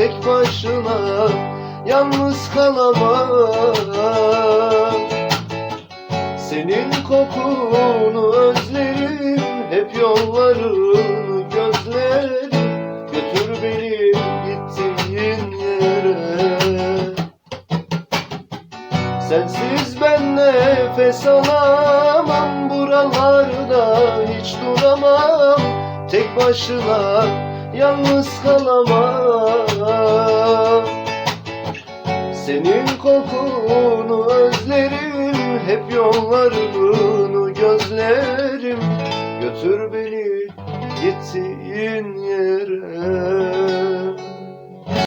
Tek başına yalnız kalamam. Senin kokunu özlerim Hep yollarını gözlerim Götür beni gittiğin yere. Sensiz ben nefes alamam Buralarda hiç duramam. Tek başına yalnız kalamam. Senin kokunu özlerim Hep yollarını gözlerim. Götür beni gittiğin yere